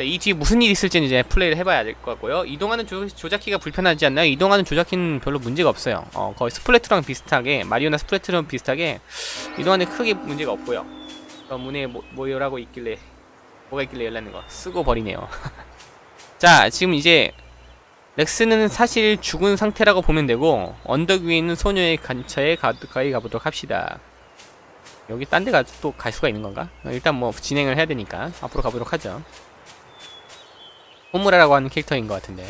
자, 이 뒤에 무슨 일이 있을지는 이제 플레이를 해봐야 될 것 같고요. 이동하는 조, 조작키가 불편하지 않나요? 이동하는 조작키는 별로 문제가 없어요. 어, 거의 스플래트랑 비슷하게, 마리오나 스플래트랑 비슷하게 이동하는 데 크게 문제가 없고요. 어, 문에 뭐, 뭐라고 있길래, 뭐가 있길래 열라는 거 쓰고 버리네요. 자, 지금 이제 렉스는 사실 죽은 상태라고 보면 되고 언덕 위에 있는 소녀의 근처에 가까이 가보도록 합시다. 여기 딴 데가또갈 수가 있는 건가? 어, 일단 뭐 진행을 해야 되니까 앞으로 가보도록 하죠. 호무라라고 하는 캐릭터인 것 같은데.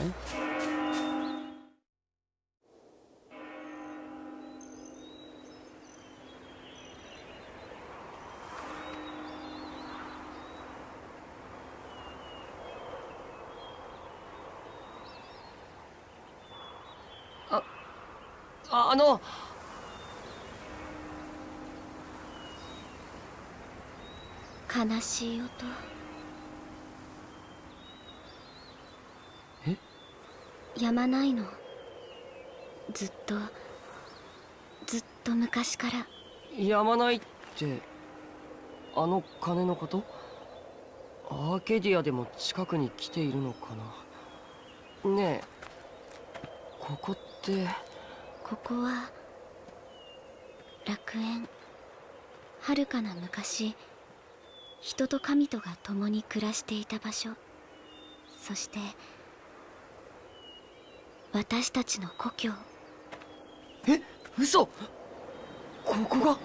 ああの悲しい音 やまないの。ずっとずっと昔から。やまないってあの鐘のこと？アーケディアでも近くに来ているのかな？ねえここって？ここは楽園。はるかな昔人と神とが共に暮らしていた場所。そして私たちの故郷。え嘘。ここが。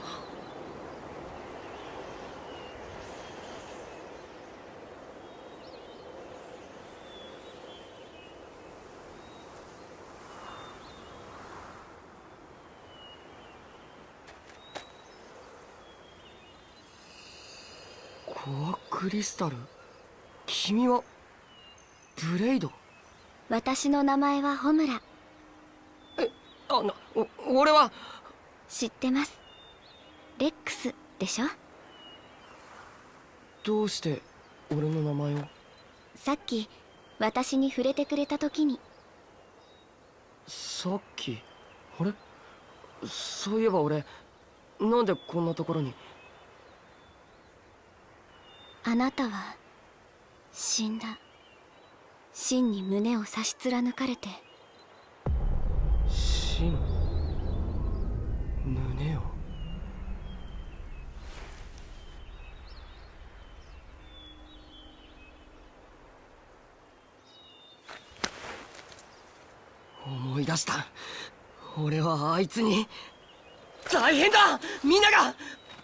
コアクリスタル？君はブレイド？私の名前はホムラ。あなお俺は。知ってます。レックスでしょ？どうして俺の名前を？さっき私に触れてくれた時に。さっき？あれ？そういえば俺なんでこんなところに？あなたは死んだ真に胸を差し貫かれて。真胸を？思い出した。俺はあいつに。大変だ！みんなが！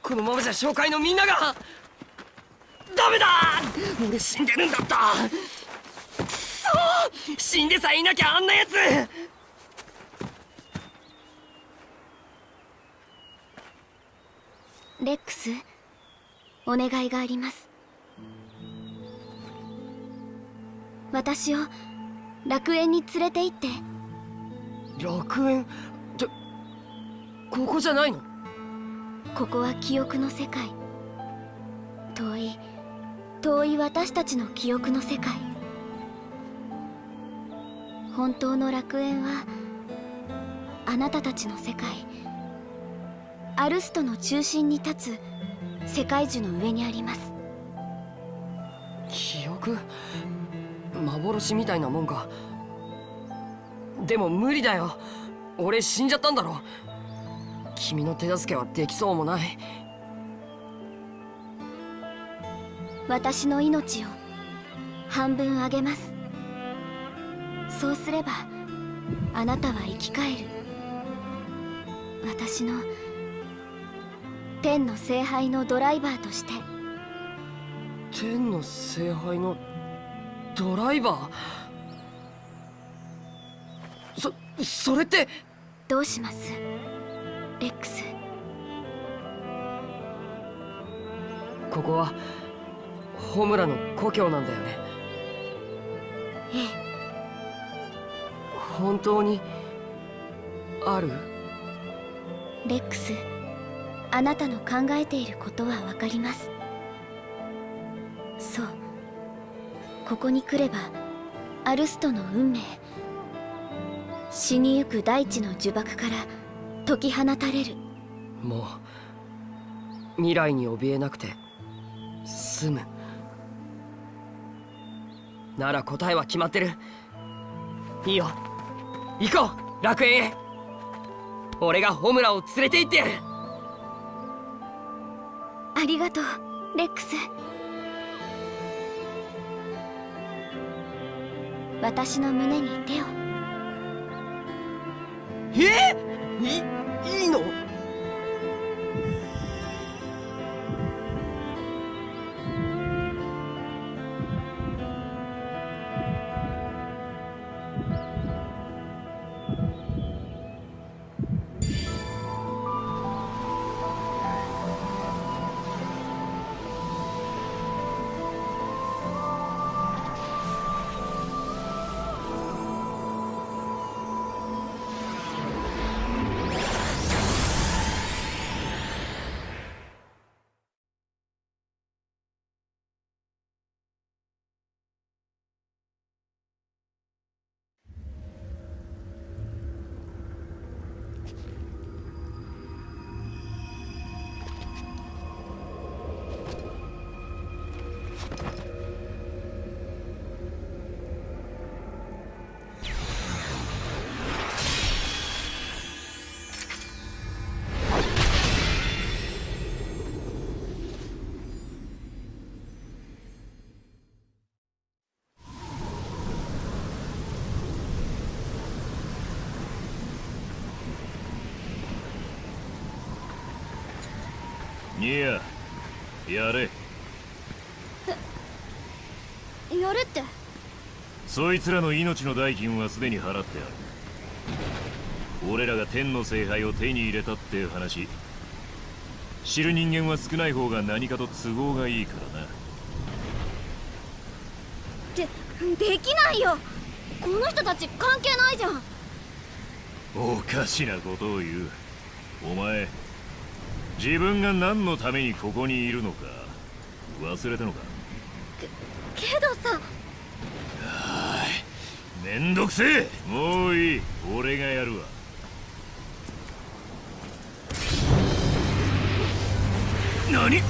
このままじゃ紹介のみんなが！ダメだ！俺死んでるんだった！死んでさえいなきゃあんなやつレックスお願いがあります。私を楽園に連れて行って。楽園？ってここじゃないの？ここは記憶の世界。遠い遠い私たちの記憶の世界本当の楽園はあなたたちの世界。アルストの中心に立つ世界樹の上にあります。記憶？幻みたいなもんか。でも無理だよ。俺死んじゃったんだろ。君の手助けはできそうもない。私の命を半分あげますそうすればあなたは生き返る。私の天の聖杯のドライバーとして。天の聖杯のドライバー？そそれって。どうします？レックス。ここはホムラの故郷なんだよね本当にある？レックスあなたの考えていることはわかります。そうここに来ればアルストの運命死にゆく大地の呪縛から解き放たれる。もう未来に怯えなくて済む。なら答えは決まってる。いいよ行こう楽園へ。俺がホムラを連れて行ってやる。ありがとうレックス。私の胸に手を。え？いニアやれ。やるって？そいつらの命の代金はすでに払ってある。俺らが天の聖杯を手に入れたって話。知る人間は少ない方が何かと都合がいいからな。でできないよ！この人たち関係ないじゃん！おかしなことを言う。お前自分が何のためにここにいるのか忘れたのか？けどさめんどくせえ。もういい。俺がやるわ。何？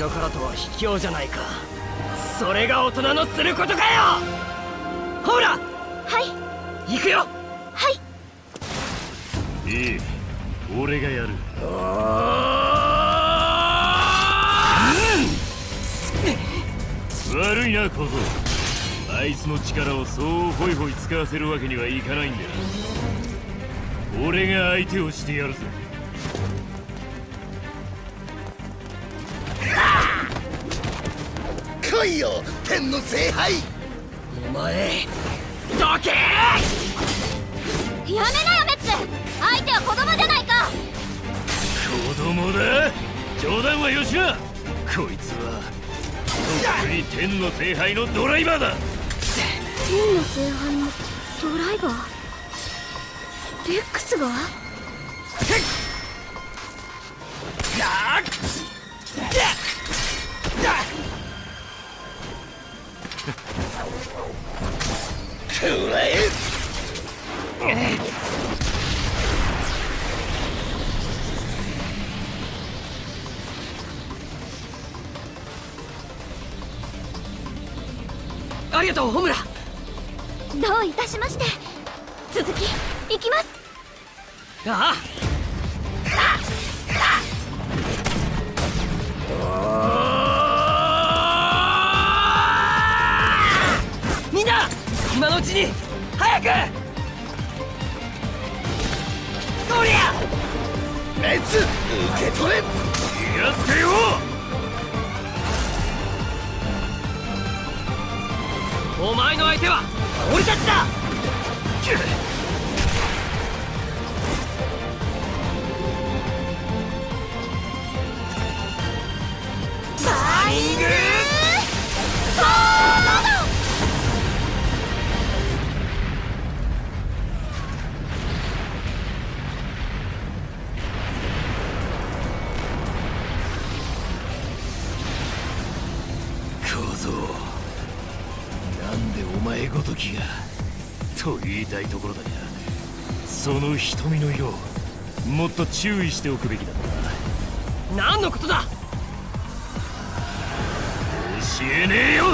ろからとは卑怯じゃないか。それが大人のすることかよ！ほら！はい。行くよ！はい。いい。俺がやる。悪いな小僧。あいつの力をそうホイホイ使わせるわけにはいかないんだ。よ俺が相手をしてやるぜ来いよ天の聖杯。お前どけ！やめなよメッツ。相手は子供じゃないか。子供だ。冗談はよしなこいつはとっくに天の聖杯のドライバーだ。天の聖杯のドライバー？レックスが？くありがとうホムラどういたしまして。続きいきます。ああ今のうちに早く！熱受け取れ！やってよ！お前の相手は俺たちだ！バーイングたいところだがその瞳の色もっと注意しておくべきだった。な何のことだ！教えねえよ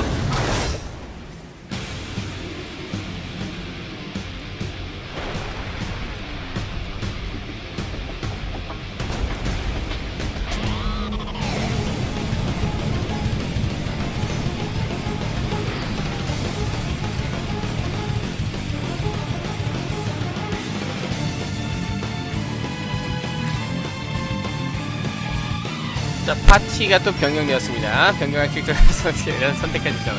자 파티가 또 변경되었습니다. 변경한 캐릭터를 선택- 선택해 합니다.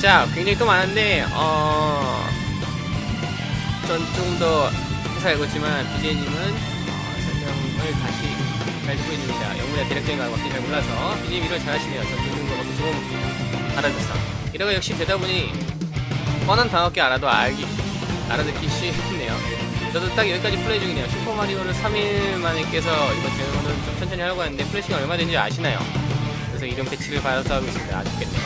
자 굉장히 또 많은데 어... 전좀더 회사 알고 있지만 BJ님은 어, 설명을 다시 잘 듣고 있습니다. 영문의 대략적인 걸 확실히 잘 몰라서 BJ님 이걸 잘하시네요. 전 듣는 거좀 알아듣어. 이러고 역시 되다 보니 뻔한 단어밖에 알아도 알기 알아듣기 쉽네요. 저도 딱 여기까지 플레이 중이네요. 슈퍼마리오를 3일 만에 깨서 이거 제거는 좀 천천히 하려고 하는데 플래시가 얼마 된지 아시나요? 그래서 이름 패치를 받아서 하고 있습니다. 아쉽겠네요.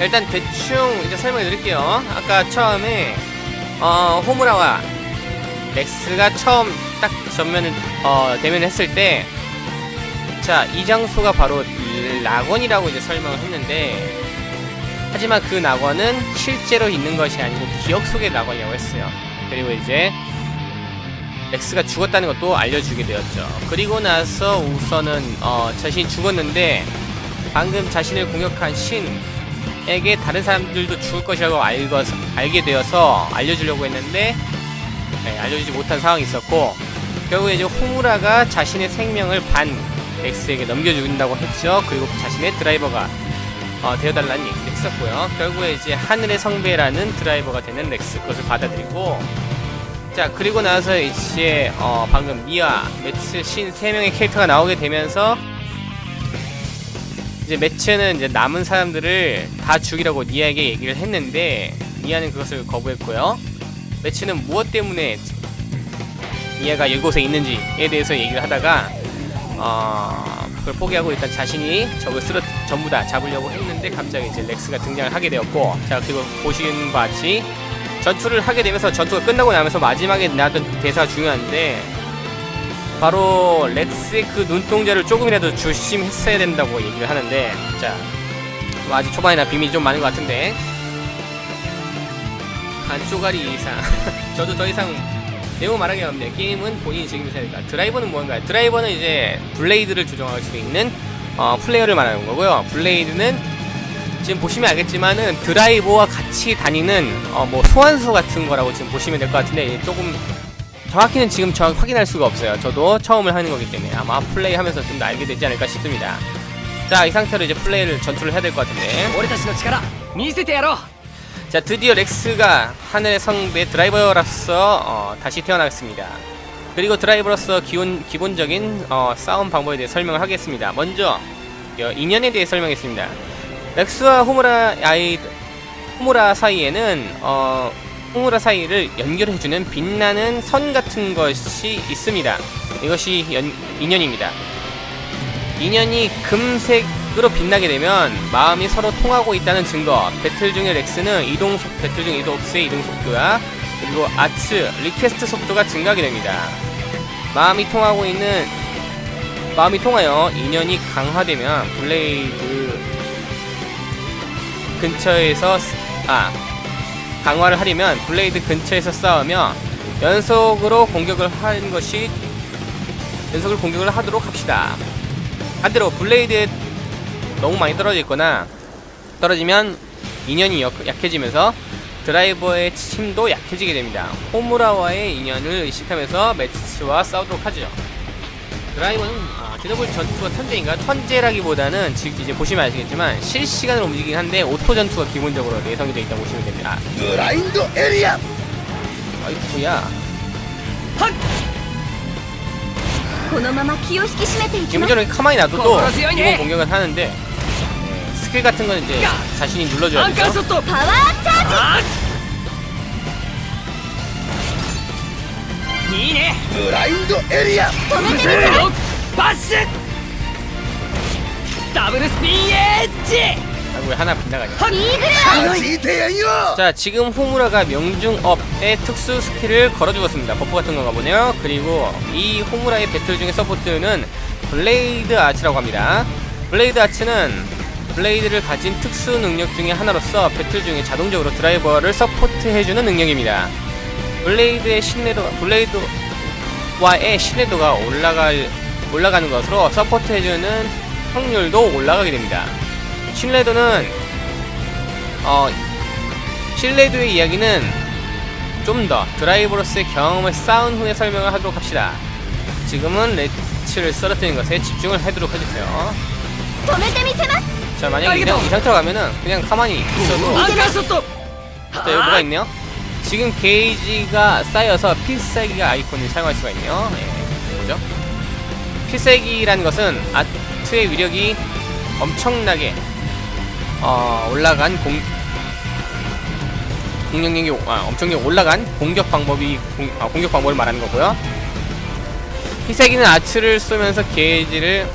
일단 대충 이제 설명해 드릴게요. 아까 처음에 어, 호무라와 렉스가 처음 딱 전면을 어, 대면했을 때 자, 이 장소가 바로 낙원이라고 이제 설명을 했는데 하지만 그 낙원은 실제로 있는 것이 아니고 기억 속의 낙원이라고 했어요. 그리고 이제 렉스가 죽었다는 것도 알려주게 되었죠. 그리고 나서 우선은 어, 자신이 죽었는데 방금 자신을 공격한 신에게 다른 사람들도 죽을 것이라고 알고, 알게 되어서 알려주려고 했는데 네, 알려주지 못한 상황이 있었고 결국에 이제 호무라가 자신의 생명을 반 렉스에게 넘겨준다고 했죠. 그리고 자신의 드라이버가 어, 되어달라는 얘기를 했었고요. 결국에 이제 하늘의 성배라는 드라이버가 되는 렉스 그것을 받아들이고 자 그리고 나서 이제 어, 방금 니아, 매츠, 신세 명의 캐릭터가 나오게 되면서 이제 매츠는 이제 남은 사람들을 다 죽이라고 니아에게 얘기를 했는데 니아는 그것을 거부했고요. 매츠는 무엇 때문에 니아가 이곳에 있는지에 대해서 얘기를 하다가 어, 그걸 포기하고 일단 자신이 적을 쓰러 전부 다 잡으려고 했는데 갑자기 이제 렉스가 등장을 하게 되었고 자 그리고 보시는 바와 같이 전투를 하게 되면서 전투가 끝나고 나면서 마지막에 나왔던 대사가 중요한데 바로 렉스의 그 눈동자를 조금이라도 조심했어야 된다고 얘기를 하는데 자 뭐 아직 초반이나 비밀이 좀 많은 것 같은데. 한 쪼가리 이상. 저도 더 이상 내용 말하기 없네요 게임은 본인이 즐기면서 해야 될까. 드라이버는 뭔가요? 드라이버는 이제 블레이드를 조정할 수 있는 어, 플레이어를 말하는 거고요. 블레이드는 지금 보시면 알겠지만은 드라이버와 같이 다니는 어 뭐 소환수 같은 거라고 지금 보시면 될 것 같은데 예, 조금 정확히는 지금 저 확인할 수가 없어요. 저도 처음을 하는 거기 때문에 아마 플레이하면서 좀 더 알게 되지 않을까 싶습니다. 자, 이 상태로 이제 플레이를 전투를 해야 될 것 같은데. 자, 드디어 렉스가 하늘의 성배 드라이버로서 어, 다시 태어나겠습니다. 그리고 드라이버로서 기본, 기본적인 어, 싸움 방법에 대해 설명을 하겠습니다. 먼저 어, 인연에 대해 설명했습니다. 렉스와 호무라 아이 호무라 사이에는 어, 호무라 사이를 연결해주는 빛나는 선 같은 것이 있습니다. 이것이 연, 인연입니다. 인연이 금색으로 빛나게 되면 마음이 서로 통하고 있다는 증거. 배틀 중의 렉스는 이동 속 배틀 중 렉스의 이동 속도야 그리고 아츠 리퀘스트 속도가 증가하게 됩니다. 마음이 통하고 있는 마음이 통하여 인연이 강화되면 블레이드 근처에서 쓰- 아 강화를 하려면 블레이드 근처에서 싸우며 연속으로 공격을 하는 것이 연속을 공격을 하도록 합시다. 반대로 블레이드에 너무 많이 떨어져 있거나 떨어지면 인연이 역, 약해지면서 드라이버의 힘도 약해지게 됩니다. 호무라와의 인연을 의식하면서 매치와 싸우도록 하죠. 드라이버는 드더블 전투가 턴제인가? 턴제라기보다는 지금 이제 보시면 아시겠지만 실시간으로 움직이긴 한데 오토 전투가 기본적으로 내성이 되어 있다고 보시면 됩니다. 아. 그라인드 에리아! 아이쿠야. 헛! 기본적으로 가만히 놔둬도 기본 공격을 하는데 예, 스킬 같은 건 이제 자신이 눌러줘야 되죠. 파워 차지! 그라인드 에리아! 도메테르! ラインドエリア止めてみせブロックバッシュダブルスピンエッジ 왜 하나 빗나가냐 弾いてやんよ 자 지금 호무라가 명중업의 특수 스킬을 걸어주었습니다 버프 같은 건가 보네요 그리고 이 호무라의 배틀 중에 서포트는 블레이드 아츠라고 합니다 블레이드 아츠는 블레이드를 가진 특수 능력 중에 하나로서 배틀 중에 자동적으로 드라이버를 서포트해주는 능력입니다 블레이드의 신뢰도 블레이드와의 신뢰도가 올라갈 올라가는 것으로 서포트해주는 확률도 올라가게 됩니다. 신뢰도는 어, 신뢰도의 이야기는 좀 더 드라이브로스의 경험을 쌓은 후에 설명을 하도록 합시다. 지금은 레츠를 쓰러뜨리는 것에 집중을 하도록 해주세요. 자 만약에 이상, 이 상태로 가면은 그냥 가만히 있어도 자 여기 뭐가 있네요? 지금 게이지가 쌓여서 필살기가 아이콘을 사용할 수가 있네요 예, 보죠 필살기라는 것은 아트의 위력이 엄청나게 어, 올라간 공 공격력이 아, 엄청나게 올라간 공격 방법이 공, 아, 공격 방법을 말하는 거고요. 필살기는 아트를 쏘면서 게이지를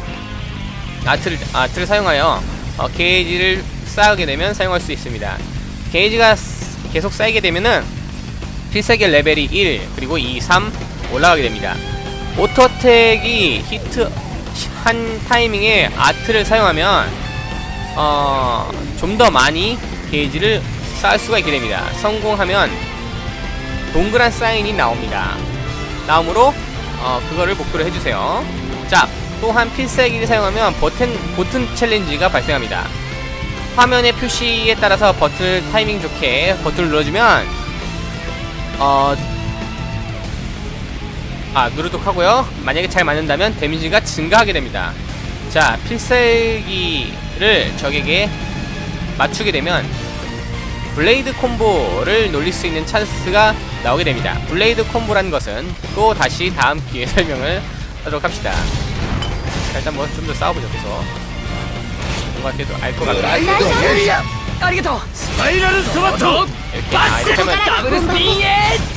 아트를 아트를 사용하여 어, 게이지를 쌓게 되면 사용할 수 있습니다. 게이지가 스- 계속 쌓이게 되면은 필살기 레벨이 1 그리고 2, 3 올라가게 됩니다. 오토텍이 히트 한 타이밍에 아트를 사용하면 어, 좀 더 많이 게이지를 쌓을 수가 있게 됩니다. 성공하면 동그란 사인이 나옵니다. 나오므로 어, 그거를 목표로 해주세요. 자, 또한 필살기를 사용하면 버튼, 버튼 챌린지가 발생합니다. 화면의 표시에 따라서 버튼을 타이밍 좋게 버튼을 눌러주면 어, 아 누르독하고요. 만약에 잘 맞는다면 데미지가 증가하게 됩니다. 자 필살기를 적에게 맞추게 되면 블레이드 콤보를 놀릴 수 있는 찬스가 나오게 됩니다. 블레이드 콤보라는 것은 또 다시 다음 기회에 설명을 하도록 합시다. 자, 일단 뭐 좀 더 싸워보죠 그래서 뭔가 그래도 알 것 같다! 스파이럴 토마토 이렇게 아이템을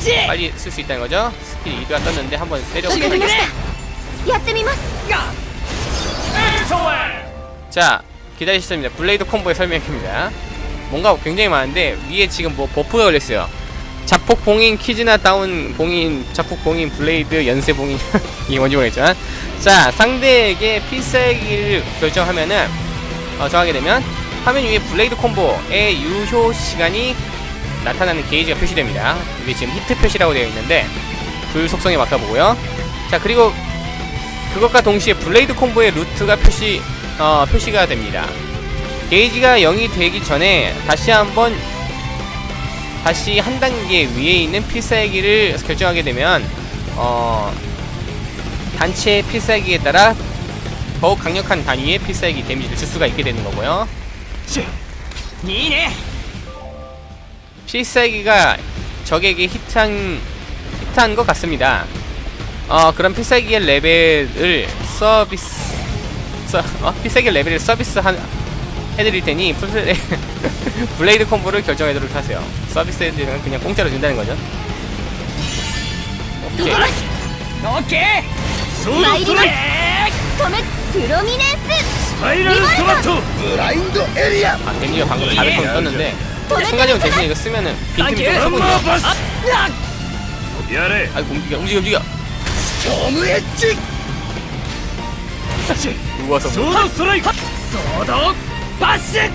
ス 하면 ダブルスピンエッジ 빨리 쓸 수 있다는 거죠. 스킬 2가 떴는데 한번 決 때려보도록 めてみまし 하겠습니다. たやってみます 자, 기다리셨습니다. 블레이드 콤보의 설명입니다. 뭔가 굉장히 많은데 위에 지금 뭐 버프가 걸렸어요. 자폭 봉인 키즈나 다운 봉인 자폭 봉인 블레이드 연쇄 봉인 이게 뭔지 모르겠지만 자 상대에게 필살기를 결정하면은 어, 정하게 되면 화면 위에 블레이드 콤보의 유효 시간이 나타나는 게이지가 표시됩니다. 이게 지금 히트 표시라고 되어 있는데 불 속성에 맡아보고요. 자 그리고 그것과 동시에 블레이드 콤보의 루트가 표시 어, 표시가 됩니다. 게이지가 0이 되기 전에 다시 한번 다시 한 단계 위에 있는 필살기를 결정하게 되면 어, 단체의 필살기에 따라 더욱 강력한 단위의 필살기 데미지를 줄 수가 있게 되는 거고요. 2네 필살기가 적에게 히트한 히트한 것 같습니다. 어 그럼 필살기의 레벨을 서비스 서, 어, 필살기 레벨을 서비스 한, 해드릴 테니 플레, 블레이드 콤보를 결정하도록 하세요. 서비스 해드리면 그냥 공짜로 준다는 거죠. 오케이. 오케이. 브라인드 에리아. 아 데미가 방금 400톤 떴는데. 순간이형 대신 이거 쓰면은 빈틈이 좀 커보 아이 움직여 움직여 움직여. 누워서 소드 스트라이크 소드 바스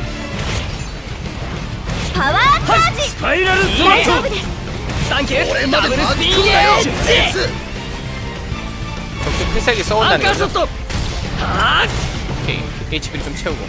파워 차지! 스파이럴 스마트 쌍길 오랜만에 마주쳤나요? 적게 필살기 써온다는 거죠? 오케이 HP를 좀 채우고.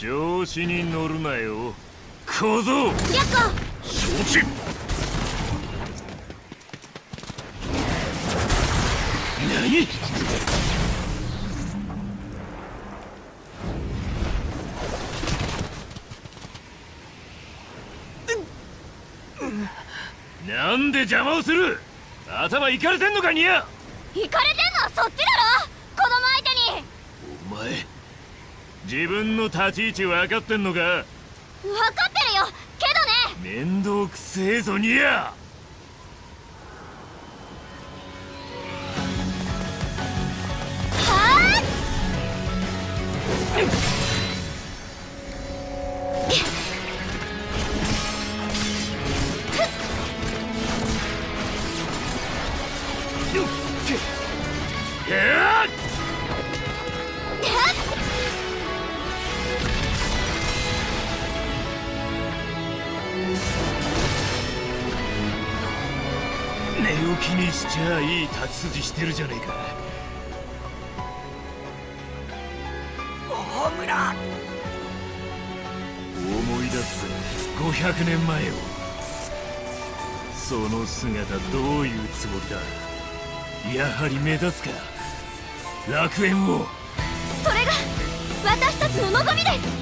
調子に乗るなよ。小僧。略子承知。何？なんで邪魔をする？頭いかれてんのかかれてんのはそっちだろ子供相手にお前自分の立ち位置分かってんのか？分かってるよ。けどね。面倒くせえぞニヤはあ？ゃいい立ち筋してるじゃねえか。大村。思い出す。500年前を。その姿どういうつもりだ。やはり目指すか。楽園を。それが私たちの望みです。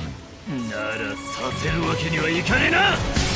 ならさせるわけにはいかねえな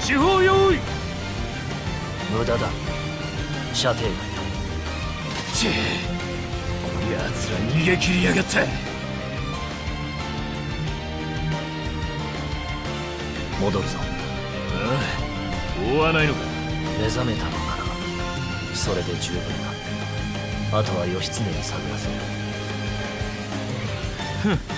四方用意無駄だ射程チェ奴ら逃げ切りやがった戻るぞああ追わないのか目覚めたのならそれで十分だあとは義経に探らせるふん